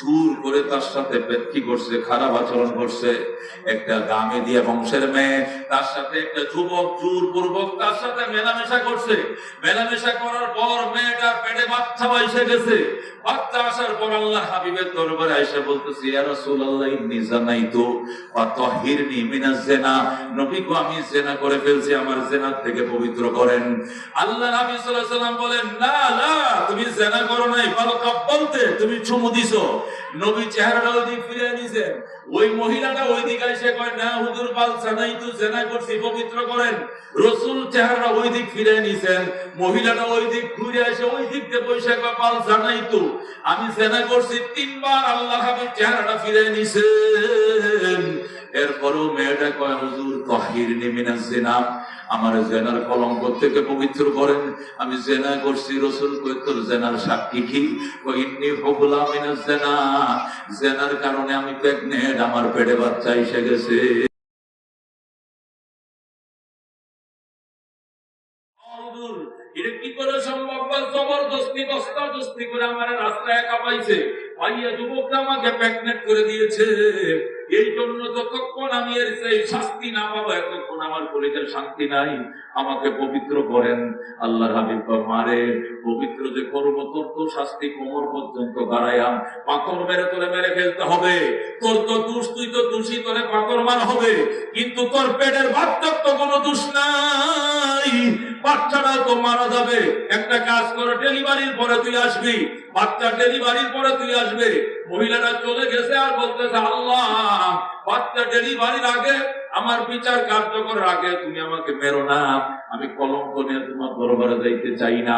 জোর করে তার সাথে কি করছে, খারাপ আচরণ করছে, একটা গামে দিয়ে বংশের মেয়ে, তার সাথে একটা যুবক জোর পূর্বক তার সাথে মেলামেশা করছে। মেলামেশা করার পর মেয়েটার পেটে বাচ্চা বসে গেছে। বাচ্চা আসার পর আল্লাহ হাবিবের দরবারে বলতেছি ইন্নী আমি করে ফেলছি, আমার জিনার থেকে পবিত্র করেন। আল্লাহ নবী সাল্লাল্লাহু আলাইহি বলেন, না না, তুমি জিনা করো নাই বল বলতে তুমি চুমু দিছো। নবী চেহারাটা ওই দিক ফিরে নিছেন ওই মহিলাটা ওই দিকে এসে কয়, না, হুজুর পাল জানাই তো, জেনা করছি, পবিত্র করেন। রসুল চেহারা ওই দিক ফিরে নিছেন, মহিলাটা ওই দিক ঘুরে এসে ওই দিক দিয়ে বসে কয় পাল জানাই তো, আমি জেনা করছি, তিনবার আল্লাহ হাবিব চেহারাটা ফিরে নিছেন। এরপরও মেয়েটা কয়, হুজুর, তহির নিমিনা জেনা। আমার জেনার কলঙ্ক থেকে পবিত্র করেন। আমি জেনা করছি, রসুল কই, তোর জেনার সাক্ষী কি? ইন্নি মিনাজ জেনা। জেনার কারণে আমি প্রেগনেন্ট, আমার পেটে বাচ্চা এসে গেছে। এটা কি করে সম্ভব? জবরদস্তি দস্তাদস্তি করে আমার রাস্তায় একা পাইছে পাইয়া যুবকটা আমাকে প্রেগনেন্ট করে দিয়েছে। এই জন্য যতক্ষণ আমি এর সেই শাস্তি না পাবো, এতক্ষণ আমার পরিচয় শান্তি নাই। আমাকে পবিত্র করেন। আল্লাহর হাবিব মারে পবিত্র যে করব তোর তো শাস্তি কোমর পর্যন্ত দাঁড়াইয়াম পাথর মেরে তোরে মেরে ফেলতে হবে। তোর তো দোষ, তুই তো দোষী, তোরে পাথর মার হবে। কিন্তু তোর পেটের বাচ্চার তো কোনো দোষ নাই। বাচ্চাটা তো মারা যাবে। একটা কাজ করে, ডেলিভারির পরে তুই আসবি। বাচ্চা ডেলিভারির পরে তুই আসবে। মহিলাটা চলে গেছে আর বলতেছে, আল্লাহ, বাচ্চা ডেলিভারির আগে আমার বিচার কার্যকর আগে তুমি আমাকে মেরো না। আমি কলঙ্ক নিয়ে তোমার দরবারে যাইতে চাই না।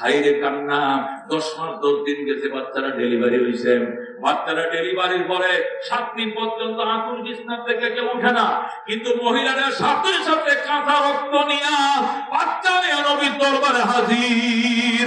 হাইরে কান্না, দশ মাস, দশ দিন গেছে বাচ্চারা ডেলিভারি হয়েছে বাচ্চারা ডেলিভারির পরে সাত দিন পর্যন্ত আতুর বিছনার থেকে কেউ উঠে না। কিন্তু মহিলারা সাথে সাথে কাঁথা রক্ত নিয়ে বাচ্চা নিয়ে নবীর দরবারে হাজির।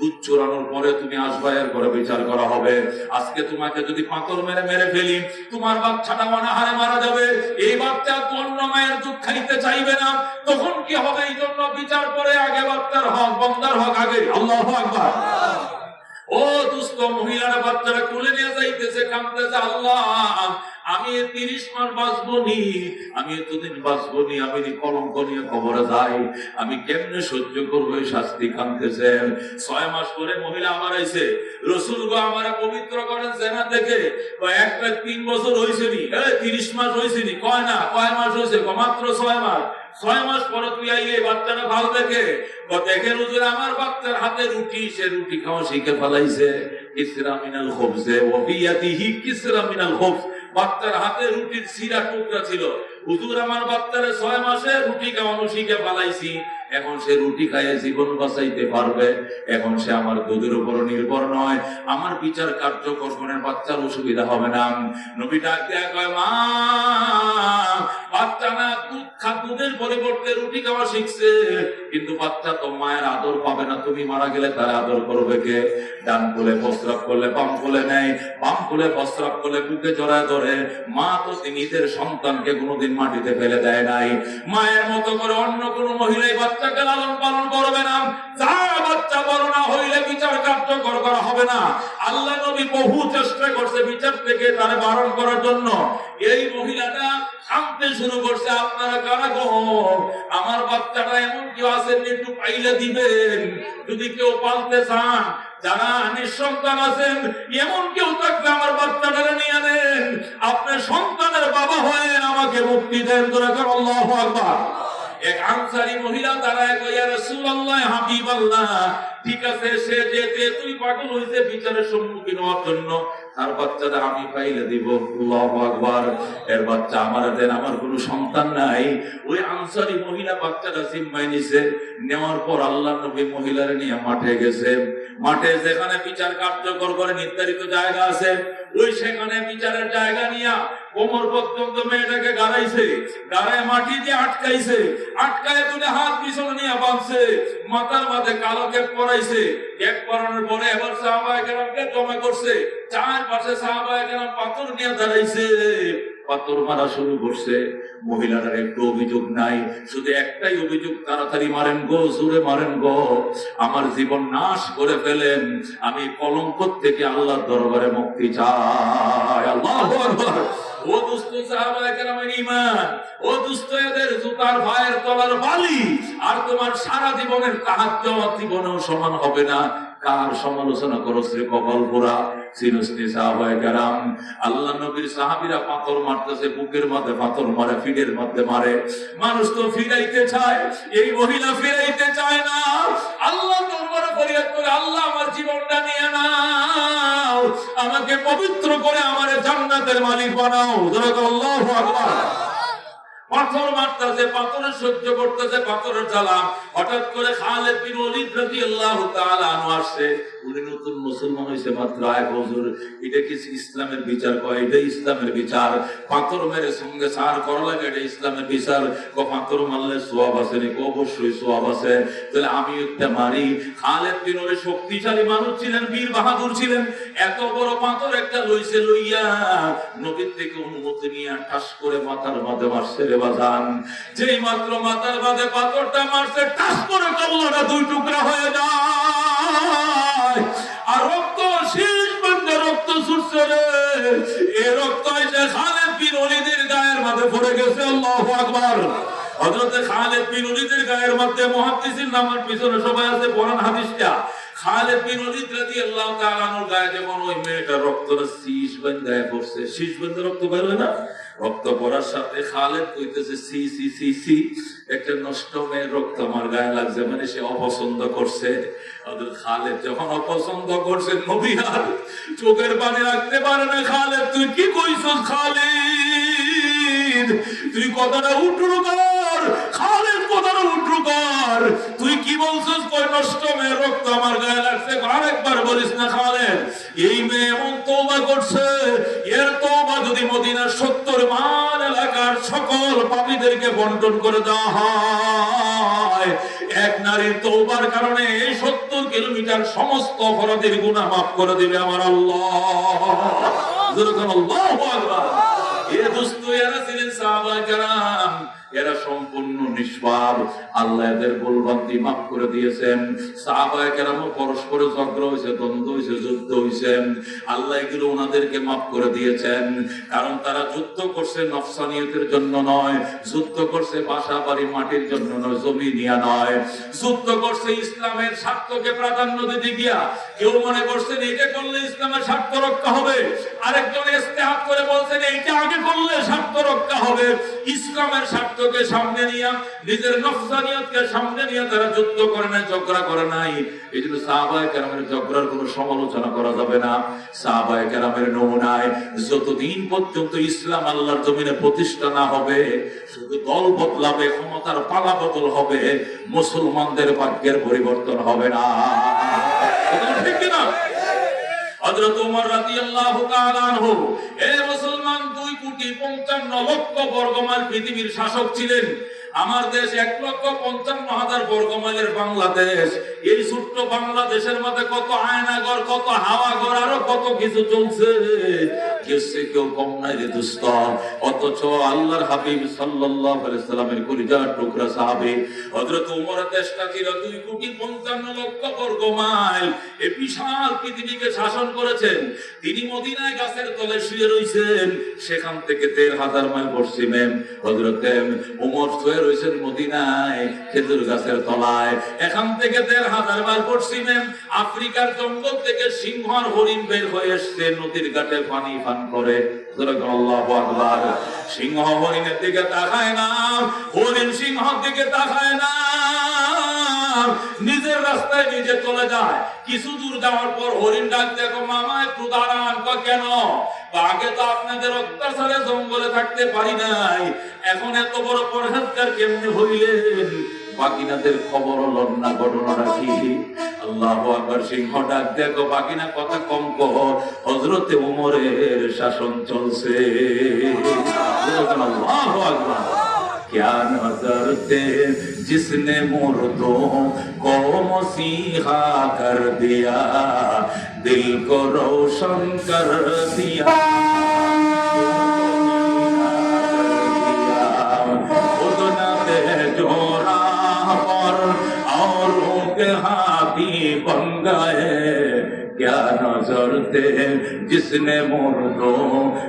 দুধ চুরানোর পরে তুমি আসবা এর করে বিচার করা হবে। আজকে তোমাকে যদি পাথর মেরে মেরে ফেলি তোমার বাচ্চাটা অনাহারে মারা যাবে। এই বাচ্চা অন্য মায়ের দুধ খাইতে চাইবে না। তখন কি হবে? এই জন্য বিচার করে আগে বাচ্চার হক বন্দার হক আগে। আল্লাহ আকবার। ও দুস্থ মহিলারা বাচ্চারা কোলে নিয়ে যাইতেছে কাঁদতেছে আল্লাহ! আমি তিরিশ মাস বাঁচবো নি, আমি এতদিন বাঁচবো নি, আমি কলঙ্ক নিয়ে খবরে যাই। আমি কেমনে সহ্য করব এই শাস্তি কাঁদতেছেন ছয় মাস পরে মহিলা আমার আইছে, রসুল গো, আমার পবিত্র করেন জেনা থেকে এক এক তিন বছর হয়েছে নি। তিরিশ মাস হয়েছে নি। কয়, না, কয় মাস হয়েছে মাত্র ছয় মাস। ছয় মাস পরে তুই আইলে বাচ্চাটা ভালো দেখে। দেখে হুজুর, আমার বাচ্চার হাতে রুটি, সে রুটি খাওয়া শিখে ফেলাইছে। কিসরা মিনাল খবজে ও বিয়াতিহি কিসরা মিনাল খবজ। বাচ্চার হাতে রুটির সিরা টুকরা ছিল। হুজুর আমার বাচ্চারে ছয় মাসে রুটি খাওয়ানো শিখে ফেলাইছি। এখন সে রুটি খাইয়ে জীবন বাঁচাইতে পারবে। এখন সে আমার দুধের উপর নির্ভর নয়। আমার বিচার কার্যকর করে বাচ্চার অসুবিধা হবে না। নবী ডাক কয়, মা, বাচ্চা না, দুধ খা, দুধের পরিবর্তে রুটি খাওয়া শিখছে। কিন্তু বাচ্চা তো মায়ের আদর পাবে না। তুমি মারা গেলে তার আদর করবে কে? ডান কোলে প্রস্রাব করলে বাম কোলে নেয় বাম কোলে প্রস্রাব করলে বুকে জড়ায় ধরে। মা তো নিজের সন্তানকে কোনোদিন মাটিতে ফেলে দেয় নাই। মায়ের মতো করে অন্য কোনো মহিলাই বাচ্চাকে লালন পালন করবে না। যার বাচ্চা বড় না হইলে বিচার কার্যকর করা হবে না। আল্লাহ নবী বহু চেষ্টা করছে বিচার থেকে বারণ করার জন্য। এই মহিলাটা কাঁদতে শুরু করছে, আপনারা কারা আমার বাচ্চাটা এমন কেউ আছেন একটু পাইলে দিবেন। যদি কেউ পালতে চান যারা নিঃসন্তান আছেন, এমন কেউ থাকলে আমার বাচ্চাটা নিয়ে নেন। আপনার সন্তানের বাবা হয়ে আমাকে মুক্তি দেন। করে, আল্লাহ আকবার। এক মহিলা দাঁড়ায় কইয়া রাসূলুল্লাহ, হাবিবাল্লাহ, ঠিক আছে, সে যেতে, তুই পাগল হইছে বিচারের সম্মুখীন হওয়ার জন্য। তার বাচ্চাটা আমি পাইলে দিব। আল্লাহু আকবার। এর বাচ্চা আমার দেন আমার কোনো সন্তান নাই। ওই আনসারি মহিলা বাচ্চাটা জিম্মায় নিছে। নেওয়ার পর আল্লাহ নবী মহিলারে নিয়ে মাঠে গেছে। মাঠে যেখানে বিচার কার্যকর করে নির্ধারিত জায়গা আছে, ওই সেখানে বিচারের জায়গা নিয়া কোমর পর্যন্ত মেয়েটাকে গাড়াইছে, গাড়ায় মাটি দিয়ে আটকাইছে, আটকায় তুলে হাত পিছনে নিয়ে বাঁধছে, মাথার মাঝে কালো ক্যাপ পরাইছে। ক্যাপ পরানোর পরে এবার সাহাবায়ে কেরামকে জমা করছে চার পাশে সাহাবায়ে কেরাম পাথর নিয়ে দাঁড়াইছে। পাথর মারা শুরু করছে মহিলাদের একটু অভিযোগ নাই, শুধু একটাই অভিযোগ, তাড়াতাড়ি মারেন গো, জোরে মারেন গো, আমার জীবন নাশ করে ফেলেন, আমি কলঙ্ক থেকে আল্লাহর দরবারে মুক্তি চাই। আল্লাহু ও দুস্থ সাহাবায়ে কেরামের ও দুস্থ এদের জুতার ভাইয়ের তলার বালি, আর তোমার সারা জীবনের তাহাজ্জুদ জীবনেও সমান হবে না। কার সমালোচনা করো শ্রী কপাল পোড়া সিনুসনি সাহাবায়ে কেরাম। আল্লাহ নবীর সাহাবীরা পাথর মারতেছে, বুকের মধ্যে পাথর মারে, ফিডের মধ্যে মারে। মানুষ তো ফিরাইতে চায়, এই মহিলা ফিরাইতে চায় না। আল্লাহ দরবারে ফরিয়াদ করে, আল্লাহ, আমার জীবনটা নিয়ে নাও। আমাকে পবিত্র করে, আমার জান্নাতের মালিক বানাও। আল্লাহু আকবার। পাথর মারতেছে সহ্য করতেছে, পাথরের জ্বালা হঠাৎ করে বিন রাদিয়াল্লাহু তাআলা আসছে। উনি নতুন মুসলমান হইছে মাত্র। বছর এটা কি ইসলামের বিচার? কয়, এটা ইসলামের বিচার। পাথর মেরে সঙ্গে সার করা লাগে, এটা ইসলামের বিচার। ক পাথর মারলে সোয়াব আছে নাকি? অবশ্যই সোয়াব আছে। তাহলে আমি একটা মারি। খালেদ বিন ওয়ালিদ শক্তিশালী মানুষ ছিলেন, বীর বাহাদুর ছিলেন। এত বড় পাথর একটা লইছে লইয়া নবীর থেকে অনুমতি নিয়ে ঠাস করে মাথার মাঝে মারছে বাজান যেই মাত্র মাথার মাঝে পাথরটা মারছে ঠাস করে কবলটা দুই টুকরা হয়ে যায়। আর রক্ত শেষ বন্ধে রক্ত ছুটছে রে। এ রক্ত এসে খালেদ বিন ওলিদের গায়ের মাঝে পড়ে গেছে, আল্লাহু আকবার। হযরতে খালেদ বিন ওলিদের গায়ের মধ্যে মুহাদ্দিসিন নামের পিছনে সবাই আছে পড়ান হাদিসটা। খালেদ বিন ওলিদ রাদিয়াল্লাহু তাআলা আনহুর গায়ে যেমন ওই মেয়েটার রক্তটা শীষ বেঁধে পড়ছে। শীষ বেঁধে রক্ত বের হয় না? রক্ত পড়ার সাথে খালেদ কইতেছে, সি সি সি সি, একটা নষ্ট মেয়ের রক্ত আমার গায়ে লাগছে। মানে সে অপছন্দ করছে। খালেদ যখন অপছন্দ করছে, নবী আর চোখের পানি রাখতে পারে না। খালেদ, তুই কি কইছ খালিদ? তুই কথাটা উঠুন কর। খালেদ কথাটা উঠরু কর তুই কি বলছিস? কই নষ্ট মেয়ের রক্ত আমার গায়ে লাগছে? আরেকবার বলিস না খালেদ, এই মেয়ে এমন তওবা করছে, এর তওবা যদি মদিনার সত্তর মাইল এলাকার সকল পাপীদেরকে বন্টন করে দেওয়া হয়, এক নারীর তওবার কারণে এই সত্তর কিলোমিটার সমস্ত অপরাধের গুনাহ মাফ করে দিবে আমার আল্লাহ। আল্লাহু এরা কেরাম, এরা সম্পূর্ণ নিষ্পাপ আল্লাহ এদের ভুলভ্রান্তি মাফ করে দিয়েছেন। সাহাবায়ে কেরামও পরস্পরে ঝগড়া হয়েছে, দ্বন্দ্ব হয়েছে, যুদ্ধ হয়েছে। আল্লাহ এগুলো ওনাদেরকে মাফ করে দিয়েছেন। কারণ তারা যুদ্ধ করছে নফসানিয়তের জন্য নয়, যুদ্ধ করছে বাসা বাড়ি মাটির জন্য নয় জমি নিয়ে নয়। যুদ্ধ করছে ইসলামের স্বার্থকে প্রাধান্য দিতে গিয়া কেউ মনে করছেন এটা করলে ইসলামের স্বার্থ রক্ষা হবে। আরেকজন ইস্তেহাত করে বলছেন, এইটা আগে করলে স্বার্থ রক্ষা হবে। ইসলামের স্বার্থকে সামনে নিয়ে নিজের নফসানিয়তকে সামনে নিয়ে তারা যুদ্ধ করে নাই, ঝগড়া করে নাই। এই জন্য সাহাবায়ে কেরামের ঝগড়ার কোনো সমালোচনা করা যাবে না। সাহাবায়ে কেরামের নমুনায় যতদিন পর্যন্ত ইসলাম আল্লাহর জমিনে প্রতিষ্ঠা না হবে, শুধু দল বদলাবে, ক্ষমতার পালা বদল হবে, মুসলমানদের ভাগ্যের পরিবর্তন হবে না। ঠিক কিনা? হযরত ওমর রাদিয়াল্লাহু তাআলা আনহু, এ মুসলমান 2 কোটি 55 লক্ষ বর্গমাইল পৃথিবীর শাসক ছিলেন। আমার দেশ এক লক্ষ পঞ্চান্ন হাজার বর্গমাইলের বাংলাদেশ। এই ছোট্ট বাংলাদেশের মধ্যে কত আয়নাগর কত হাওয়াঘর, আরও কত কিছু চলছে? দেশটা পঞ্চান্ন লক্ষ বিশাল পৃথিবীকে শাসন করেছেন। তিনি মদিনায় গাছের তলে শুয়ে রইছেন। সেখান থেকে দেড় হাজার মাইল পশ্চিমে হযরত ওমর শুয়ে রইছেন মদিনায়, খেজুর গাছের তলায়। এখান থেকে দেড় হাজার বার পশ্চিমে আফ্রিকার জঙ্গল থেকে সিংহ আর হরিণ বের হয়ে এসছে, নদীর ঘাটে পানি পান করে। সিংহ হরিণের দিকে তাকায় না, হরিণ সিংহ দিকে তাকায় না। নিজের রাস্তায় নিজে চলে যায়। কিছু দূর যাওয়ার পর হরিণ ডাক, দেখো মামা, একটু দাঁড়ান কেন? আগে তো আপনাদের অত্যাচারে জঙ্গলে থাকতে পারি নাই। এখন এত বড় পরহেজগার কেমনে হইলেন? বাকিনাদের খবর ঘটনা রাখি আল্লাহ আকবর সিংহ ডাক, দেখো বাকিনা কথা কম কহ হজরতে উমরের শাসন চলছে। আল্লাহু আকবার। क्या नज़र थे जिसने मुर्दों को मसीहा कर दिया, दिल को रोशन कर दिया। जो पर हाथी बन गए। क्या नजर थे जिसने मुर्दों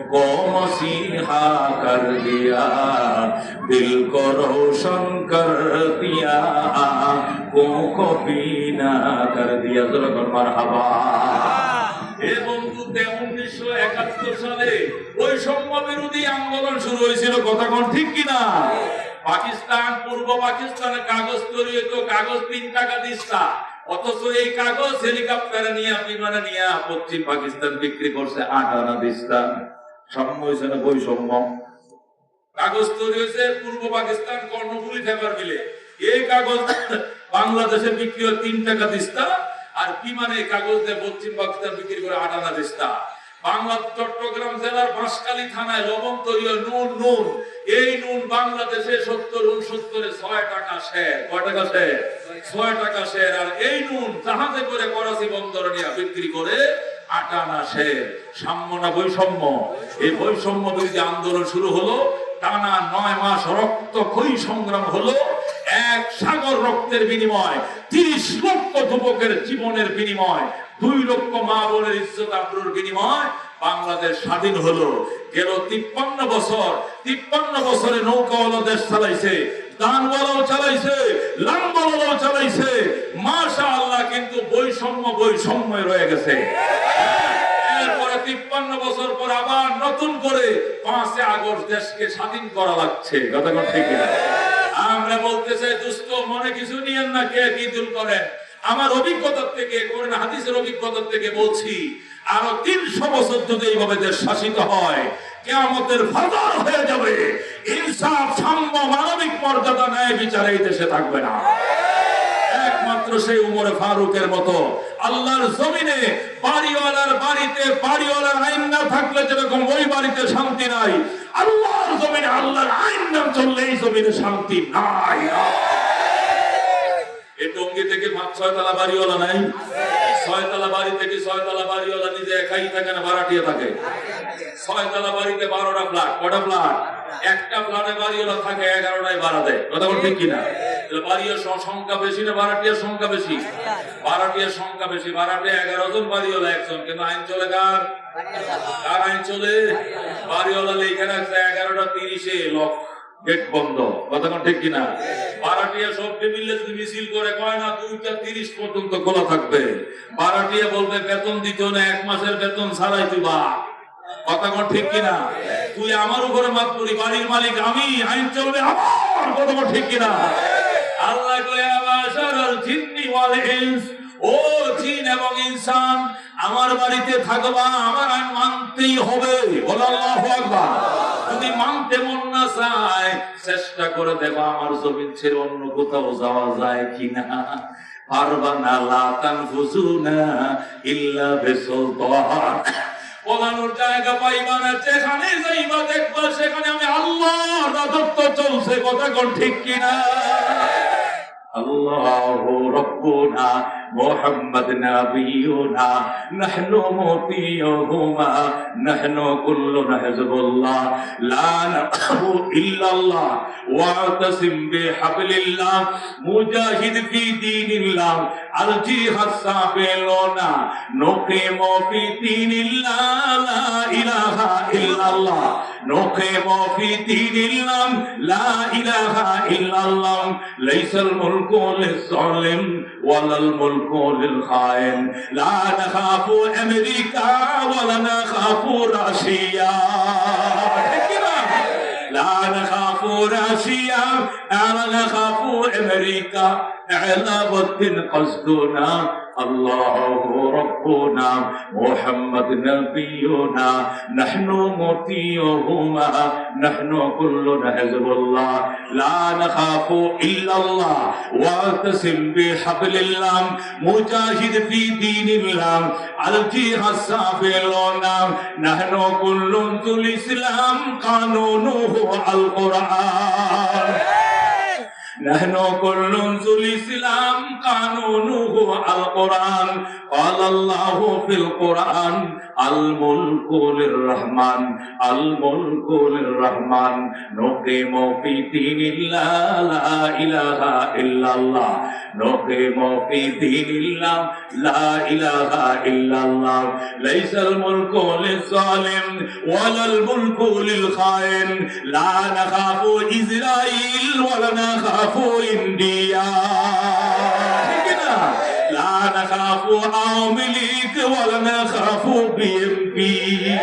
को मसीहा कर दिया दिल को रोशन कर दिया आंखों को बीना कर दिया जरा मरहबा এ বন্ধুতে উনিশশো একাত্তর সালে বৈষম্য বিরোধী আন্দোলন শুরু হয়েছিল কথা কোন ঠিক কিনা পাকিস্তান পূর্ব পাকিস্তানে কাগজ তৈরি হতো কাগজ তিন টাকা দিস্তা অথচ এই কাগজ হেলিকপ্টারে নিয়ে বিমানে নিয়ে পশ্চিম পাকিস্তান বিক্রি করছে আট আনা বৈষম্য। কাগজ তৈরি হয়েছে পূর্ব পাকিস্তান কর্ণফুলি মিলে এই কাগজ বাংলাদেশে বিক্রি হয় তিন টাকা দিস্তা আর বিমানে কাগজ দিয়ে পশ্চিম পাকিস্তান বিক্রি করে আট আনা দিস্তা বাংলা চট্টগ্রাম জেলার বাঁশখালী থানায় লবণ তৈরি হয় নুন নুন। এই নুন বাংলাদেশে সত্তর, উনসত্তরে ছয় টাকা শের কয় টাকা শের ছয় টাকা শের আর এই নুন জাহাজে করে করাচি বন্দরে নিয়ে বিক্রি করে আটানা শের। সাম্য না বৈষম্য? এই বৈষম্য বিরোধী আন্দোলন শুরু হলো, টানা নয় মাস রক্ত ক্ষয়ী সংগ্রাম হলো, এক সাগর রক্তের বিনিময়, তিরিশ লক্ষ যুবকের জীবনের বিনিময়, দুই লক্ষ মা বোনের ইজ্জত আব্রুর বিনিময়, বাংলাদেশ স্বাধীন হলো। গেল তিপ্পান্ন বছর, তিপ্পান্ন বছরে নৌকাওয়ালা দেশ চালাইছে চালাইছে চালাইছে। মাশা আল্লাহ কিন্তু বৈষম্য বৈষম্য রয়ে গেছে। স্বাধীন করা লাগছে। আমরা বলতে চাই দুস্থ মনে কিছু নিয়েন না, কে কি করেন? আমার অভিজ্ঞতার থেকে হাদিসের অভিজ্ঞতার থেকে বলছি, আরও তিনশো বছর যদি এইভাবে দেশ শাসিত হয় কেয়ামতের ফাদার হয়ে যাবে। ইনসাফ, সাম্য, মানবিক মর্যাদা ন্যায় বিচার এই দেশে থাকবে না। একমাত্র সেই উমরে ফারুকের মতো আল্লাহর জমিনে বাড়িওয়ালার বাড়িতে বাড়িওয়ালার আইন না থাকলে যেরকম ওই বাড়িতে শান্তি নাই, আল্লাহর জমিনে আল্লাহর আইন না চললে এই জমিনে শান্তি নাই। এই টঙ্গি থেকে পাঁচ, ছয় তলা বাড়িওয়ালা নাই? ছয় তলা বাড়ি থেকে ছয় তলা বাড়িওয়ালা নিজে একাই থাকে না ভাড়াটিয়ে থাকে। ছয় তলা বাড়িতে বারোটা ফ্ল্যাট কটা ফ্ল্যাট একটা ফ্ল্যাটে বাড়িওয়ালা থাকে এগারোটায় দেয়। কথা বল ঠিক কিনা? স- সংখ্যা বেশি না সংখ্যা বেশি? সংখ্যা বেশি এগারো জন একজন। কিন্তু আইন চলে কার? কার আইন চলে? লেখা রাখছে এগারোটা তিরিশে লক গেট বন্ধ। কথা ঠিক কিনা? সবকে মিলে যদি মিছিল করে, কয় না, দুইটা তিরিশ পর্যন্ত খোলা থাকবে। ভাড়াটিয়া বলবে, বেতন দিতে না এক মাসের বেতন ছাড়াই তুই বা কথা কোন ঠিক কিনা? তুই আমার উপরে মাত করি, বাড়ির মালিক, আমি, আইন চলবে আমার, কথা কোন ঠিক কিনা? আল্লাহ কয় আবাশারাল জিন্নি ওয়াল ইনস। ও জিন এবং ইনসান, আমার বাড়িতে থাকবা, আমার আইন মানতেই হবে। বলো আল্লাহু আকবার। যদি মানতে মন না চায়, চেষ্টা করে দেবা আমার জমিন ছেড়ে অন্য কোথাও যাওয়া যায় কিনা। পারবা না লাতান তানফুজুনা ইল্লা বিসুলতান। পলানোর জায়গা পাইবা না, যেখানে যাইবা সেখানে আমি আল্লাহ রাজত্ব চলছে কথা কোন ঠিক কিনা? আল্লাহ রব্বুনা محمد نبينا نحن مطيعهما نحن كلنا حزب الله لا نعبد الا الله واعتصم بحبل الله مجاهد في دين الله الجهاد سابلنا نقيم في دين الله لا اله الا الله نقيم في دين الله لا اله الا الله ليس الملك للظالم ولا الملك للخائن لا نخاف أمريكا ولا نخاف روسيا لا نخاف روسيا ولا نخاف امريكا علاوة قصدنا الله ربنا محمد نبينا نحن مطيعهما نحن كلنا حزب الله لا نخاف الا الله واعتصم بحبل الله مجاهد في دين الله الجهاد السافلون نحن كل ذو الاسلام قانونه القران نحن كل ذو الإسلام قانونه القرآن قال الله في القرآن আল মুলকুল রহমান আল মুলকুল রহমান। নোকে মফি দিনিল্লাহ লা ইলাহা ইল্লাল্লাহ। নোকে মফি লা ইলাহা ইল্লাল্লাহ। লাইসাল মুলকু লিযালিম ওয়ালাল মুলকু লিল লা নাখাফু ইসরাইল, ওয়ালা নাখাফু ইন্ডিয়া। نخاف عوامي ليج ولا نخاف بي ام بي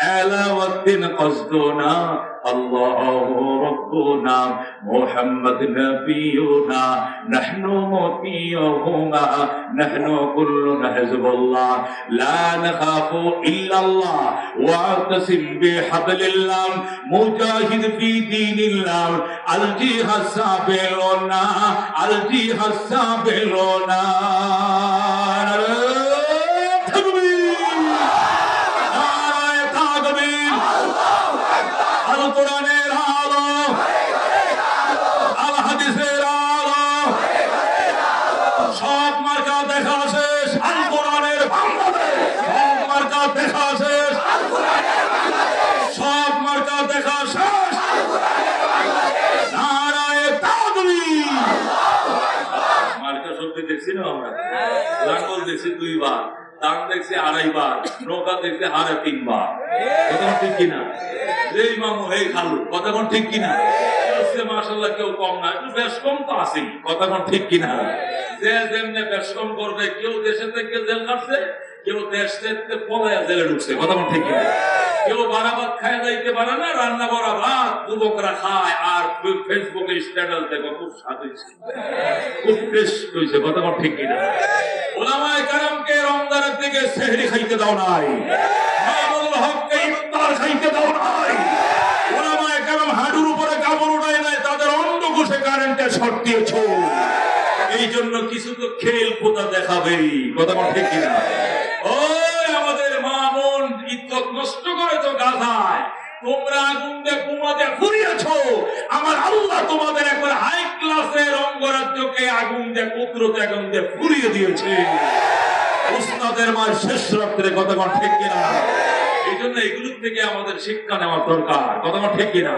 على وقت قصدنا الله ربنا محمد نبينا نحن مطيعهما نحن كلنا حزب الله. لا نخاف إلا الله واعتصم بحبل الله مجاهد في دين الله. الجهاد السابلون الجهاد السابلون দেখছি না আমরা? লাঙ্গল দেখছি দুইবার দান দেখছি আড়াইবার নৌকা দেখছি হারে তিনবার। কথা ঠিক কিনা? এই মামু এই খালু কথা কোন ঠিক কিনা? মাসাল্লাহ কেউ কম না। একটু বেশ কম তো আছেই কথা কোন ঠিক কিনা? যে যেমনে বেশ কম করবে কেউ দেশে থেকে জেল কাটছে কেউ দেশ থেকে পলায়া জেলে ঢুকছে কথা কোন ঠিক কিনা? কেউ বারাবাদ খায় যাইতে পারে না, রান্না করা ভাত যুবকরা খায়, আর ফেসবুকে স্ট্যাটাস দেখো, খুব স্বাদ হয়েছে। খুব টেস্ট হয়েছে, কথা ঠিক কিনা। ওলামায়ে কারামকে রমজানের দিকে সেহরি খাইতে দাও নাই। হককে ইফতার খাইতে দাও নাই। ওলামায়ে কারাম হাঁটুর উপরে কাপড় উঠায় নাই, তাদের অন্ধকোষে কারেন্টের শর্ট দিয়েছ। এই জন্য কিছু তো খেল পোতা দেখাবেই, কথা ঠিক কিনা। ওই আমাদের মামুন ইজ্জত নষ্ট করেছ গাধায় তোমরা আগুন দিয়ে কুমাতে ফুরিয়েছো আমার আল্লাহ তোমাদের একবার হাই ক্লাসের অঙ্গরাজ্যকে আগুন দিয়ে কুদরতে আগুন দিয়ে ফুরিয়ে দিয়েছে। উস্তাদের মার শেষ রাত্রে কতক্ষণ ঠিক কিনা? এই জন্য এগুলোর থেকে আমাদের শিক্ষা নেওয়ার দরকার। কতক্ষণ ঠিক কিনা?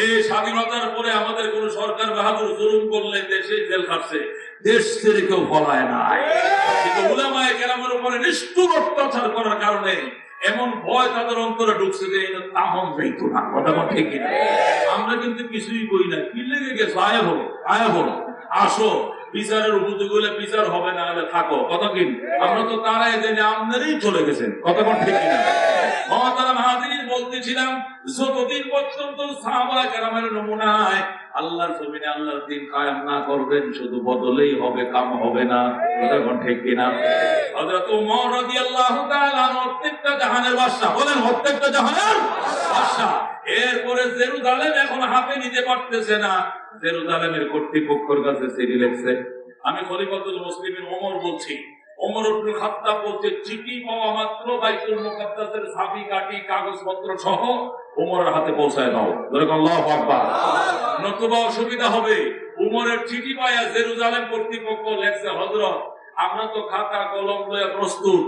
এই স্বাধীনতার পরে আমাদের কোন সরকার বাহাদুর জুলুম করলে দেশে জেল খাটছে। দেশ ছেড়ে কেউ ফলায় নাই। কিন্তু উলামায়ে কেরামের উপরে নিষ্ঠুর অত্যাচার করার কারণে এমন ভয় তাদের অন্তরে ঢুকছে যে এটা তাহম না, কথা কথা ঠিক আমরা কিন্তু কিছুই বই না। কি লেগে গেছে? আয় হলো আয় হলো আসো বিচারের উপযোগী বিচার হবে না হলে থাকো। কথা কি? আমরা তো তারাই জেনে আপনারই চলে গেছেন। কোন ঠিক কিনা? মহাতারা বলতেছিলাম, যতদিন পর্যন্ত সাহাবা কেরামের আল্লাহর জমিনে আল্লাহর দিন না করবেন, শুধু বদলেই হবে, কাম হবে না। কোন ঠিক কিনা? হযরত ওমর রাদিয়াল্লাহু তাআলা প্রত্যেকটা জাহানের বাদশা বলেন, প্রত্যেকটা জাহানের বাদশা এরপরে জেরুজালেম এখন হাতে নিতে পারতেছে না। জেরুজালেমের কর্তৃপক্ষের কাছে চিঠি লিখছে। আমি খলিফাতুল মুসলিমিন ওমর বলছি নতুবা অসুবিধা হবে। চিঠি জেরুজালেম কর্তৃপক্ষ আমরা তো খাতা, কলম প্রস্তুত।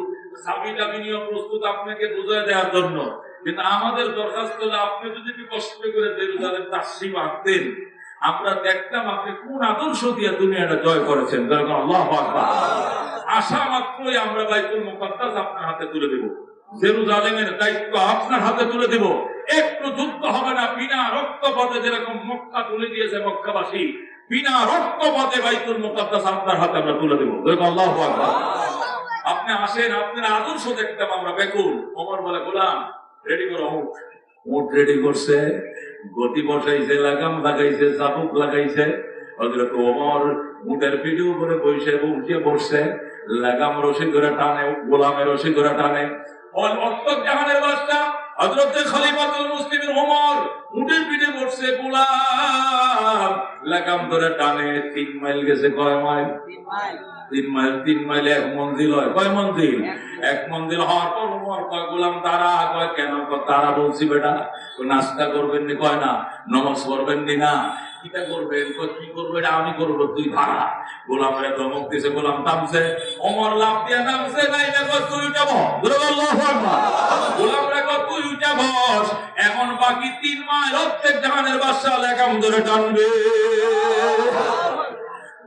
চাবিটা নিয়ে প্রস্তুত আপনাকে বুঝায় দেওয়ার জন্য। কিন্তু আমাদের দরখাস্ত আপনি যদি কষ্ট করে জেরুজালেম তাসিম আঁকতেন, আমরা দেখতাম আপনি কোন আদর্শ দিয়ে দুনিয়াটা জয় করেছেন। আশা মাত্রই আমরা বাইতুল মুকাদ্দাস আপনার হাতে তুলে দেব। জেরুজালেমের দায়িত্ব আপনার হাতে তুলে দেব। একটু যুদ্ধ হবে না, বিনা রক্তপাতে যেরকম মক্কা তুলে দিয়েছে মক্কাবাসী, বিনা আপনার হাতে আমরা তুলে দেবো। আল্লাহু আপনি আসেন, আপনার আদর্শ দেখতাম আমরা বেকুল। অমর বলে, গোলাম রেডি করো উঠ উঠ রেডি করছে, গতি বসাইছে, লাগাম লাগাইছে, চাবুক লাগাইছে। ওমর পিঠে উপরে বসে উঠে বসছে। লাগাম করে টানে গোলামের রশি করে টানে। জাহানের বাদশা হজরত খলিফাতুল মুসলিমের ওমর উটের পিঠে বসছে, গোলাম। লাগাম ধরে টানে, তিন মাইল গেছে কয় মাইল? তিন মাইল। তিন মাইল এক মন্দির হয়। কয় মন্দির এক মন্দির হওয়ার পর উমর কয় গোলাম তারা কয় কেন তারা বলছি বেটা? নাস্তা করবেন নি? কয় না নমাজ পড়বেন নি না। কিটা করবেন? কি করবে এটা আমি করব তুই ধারা গোলামের ধমক দিছে গোলাম থামছে। ওমর লাভ দিয়ে নামছে নাই না কয় তুই উঠে বস। বল, আল্লাহু কয় তুই উঠে বস এখন বাকি তিন মাইল প্রত্যেক জাহানের বাদশা লেখাম ধরে টানবে।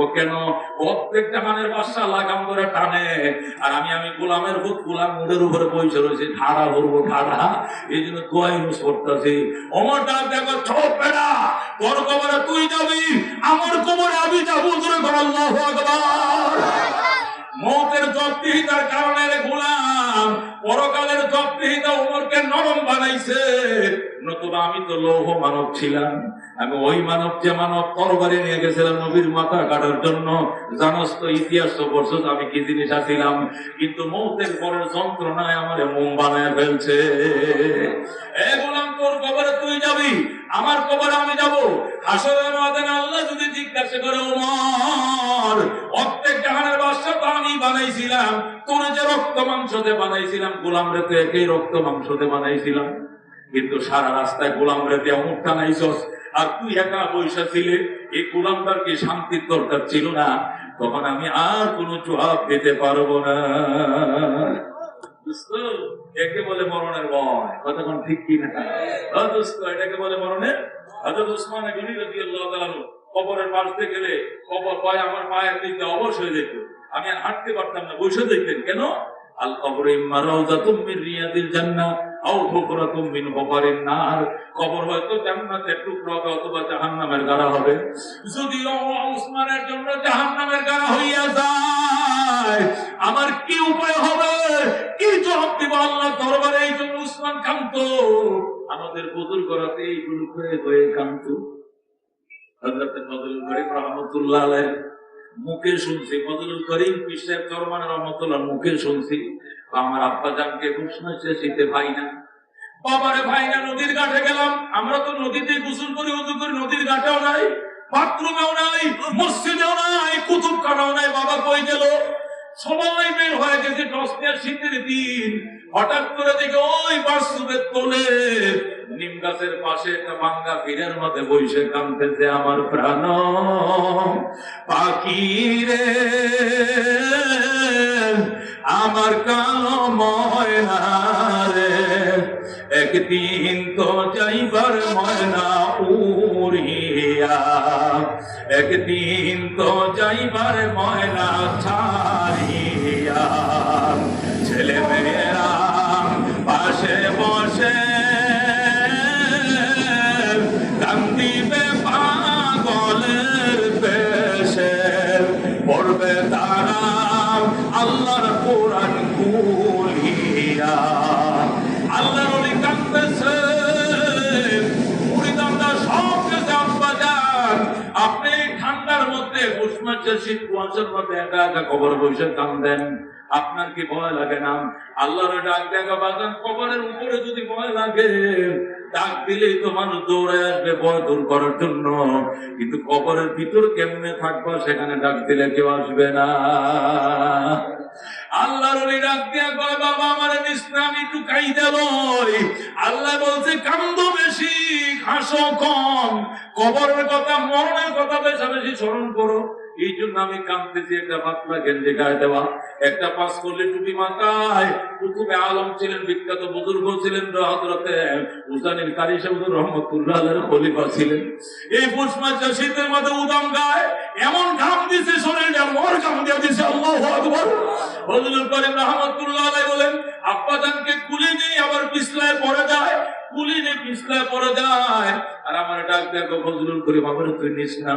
ও কেন? প্রত্যেক জাহানের বাদশা লাগাম করে টানে। আর আমি আমি গোলামের ভূত গোলাম মুডের উপরে বসে রয়েছে ঠাড়া ভরবো ঠাড়া এই জন্য দোয়াই ইউজ করতেছি। অমর ডাক দেখো ছোট বেড়া, তোর কবরে তুই যাবি? আমার কবরে আমি যাব তোর আল্লাহ মতের জব্দিহিতার কারণে গোলাম। পরকালের জব্দিহিতা উমরকে নরম বানাইছে। নতুবা আমি তো লৌহ মানব ছিলাম। আমি ওই মানব যে মানব তরবারি নিয়ে গেছিলাম নবীর মাথা কাটার জন্য। জানোস তো ইতিহাস তো পড়ছস আমি কি জিনিস আছিলাম। কিন্তু মৌতের পরের যন্ত্রণায় আমার মোম বানায় ফেলছে। তোর কবরে তুই যাবি? আমার কবরে আমি যাব। হাসরের ময়দানে আল্লাহ যদি জিজ্ঞাসা করে ওমর প্রত্যেক জাহানের বাদশা তো আমি বানাইছিলাম। তোর যে রক্ত বানাইছিলাম গোলাম রে তো একই রক্ত মাংসতে বানাইছিলাম। কিন্তু সারা রাস্তায় গোলাম রে দিয়ে মুখ টানাইছস। আর তুই একা পয়সা ছিলে, এই গোলামটার কি শান্তির দরকার ছিল না? তখন আমি আর কোনো জবাব দিতে পারব না। একে বলে মরণের ভয়। কতক্ষণ ঠিক কি না এটাকে বলে মরণের? উসমান তাআলা কবরের গেলে কবর আমার দিকে অবশ হয়ে যেত। আমি হাঁটতে পারতাম না বসে দেখতেন। কেন? আমার কি উপায় হবে? কি জবাব দিব আল্লাহ দরবারে? এই জন্য উসমান কান্ত আমাদের বদল করাতে এইগুলো করে হয়ে কান্ত হযরত ফজলুল মুখে শুনছি। ফজলুল করিম পিসের চরমান রহমতুল্লাহ মুখে শুনছি। আমার আব্বা জানকে শুনেছে শীতে ভাই না। বাবারে ভাই না, নদীর ঘাটে গেলাম। আমরা তো নদীতে গোসল করি করি, নদীর ঘাটেও নাই, বাথরুমেও নাই, মসজিদেও নাই, কুতুবখানাও নাই। বাবা কই গেল? সবাই বের হয়ে গেছে টসনিয়ার শীতের দিন। হঠাৎ করে দেখে ওই বাসুবের তোলে নিম গাছের পাশে একটা ভাঙ্গা ফিরের মধ্যে বসে কাঁদতেছে আমার প্রাণ। পাখি রে, আমার কালো ময়না রে একদিন তো যাইবার ময়না উড়িয়া, একদিন তো যাইবার ময়না ছাড়িয়া আল্লাহর কোরআন খুলিয়া আল্লাহর ওলি যান আপনি ঠান্ডার মধ্যে উষ্মাচ্ছের শীত মধ্যে একা একা কবর বসে কান্দেন আপনার কি ভয় লাগে না? আল্লাহর ডাক দেখা বাগান কবরের উপরে যদি ভয় লাগে ডাক দিলেই তো মানুষ আসবে ভয় দূর করার জন্য। কিন্তু কবরের ভিতর কেমনে সেখানে ডাক দিলে কেউ আসবে না। আল্লাহর ডাক দিয়া কয়, বাবা, আমার লই। আল্লাহ বলছে, কান্দ বেশি, হাসো কম। কবরের কথা, মরণের কথা বেশি বেশি স্মরণ করো। এই জন্য আমি কাঁদতেছি, একটা পাতলা গেঞ্জে গায়ে দেওয়া, একটা পাঁচ করলে টুপি মাথায়। আলম ছিলেন, বিখ্যাত বুজুর্গ ছিলেন হজরতে কারি রহমতুল্লাহ খলিফা ছিলেন। এই মধ্যে উদাম গায় এমন ঘাম দিছে মর ঘাম দিয়ে দিছে, আল্লাহ করিম রহমতুল্লাহ বলেন কুলে আবার পিছলায় পড়ে যায়, কুলি নেই, পিছলায় পড়ে যায়। আর আমার ডাক দেখো ফজলুল করিম আবার তুই নিস না।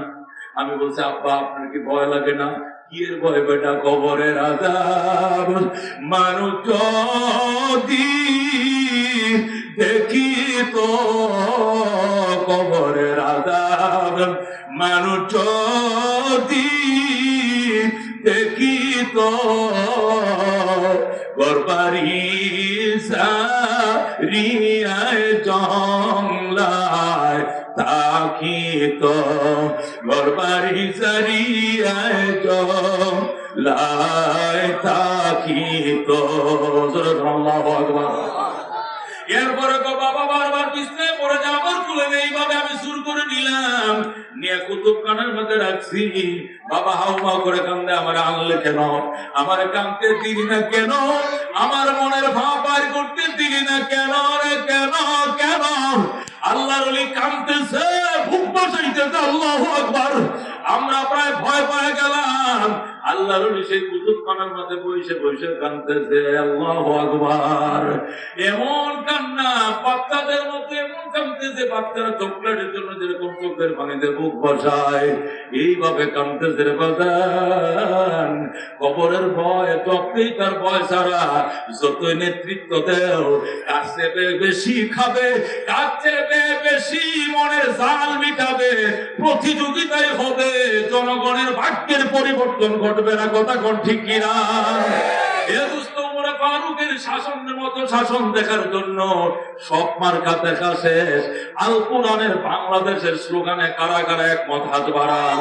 আমি বলছি, আব্বা, আপনার কি ভয় লাগে না? কি এর ভয় বেটা? কবরের আজাব। মানুষ যদি দেখি তো কবরের আজাব। মানুষ যদি দেখি তো গরবারি সারিয়ায় জংলায় তো এরপরে বাবা, বারবার বিছনায় পড়ে যা খুলে এইভাবে আমি শুরু করে নিলাম। নিয়ে কুতুব কানের মধ্যে রাখছি। বাবা, হাউ, মাউ করে কান্দে, আমার আনলে কেন? আমার কান্দতে দিলি না কেন? আমার মনের ভাব বাইর করতে দিলি না কেন রে? কেন কেন? আল্লাহর ওলি কান্দতেছে বুক বসাইতেছে আল্লাহ আকবার। আমরা প্রায় ভয় পায় গেলাম। আল্লাহর সেই মধ্যে বসে বসে আল্লাহু আকবার। এমন কান্না, বাচ্চাদের এমন বাচ্চারা চকলেটের জন্য যেরকম চোখের পানিতে বুক বসায়, এইভাবে রে বাজান। কবরের ভয় যতই তার নেতৃত্ব দেও চেয়ে বেশি খাবে কার চেয়ে বেশি মনের জাল মিটাবে। প্রতিযোগিতায় হবে, জনগণের ভাগ্যের পরিবর্তন ঘটবে। না কথা কোন ঠিক কিনা? ফারুকের শাসনের মতো শাসন দেখার জন্য সব মার্কা দেখা শেষ। আল বাংলাদেশের কারা কারা হাত বাড়ান?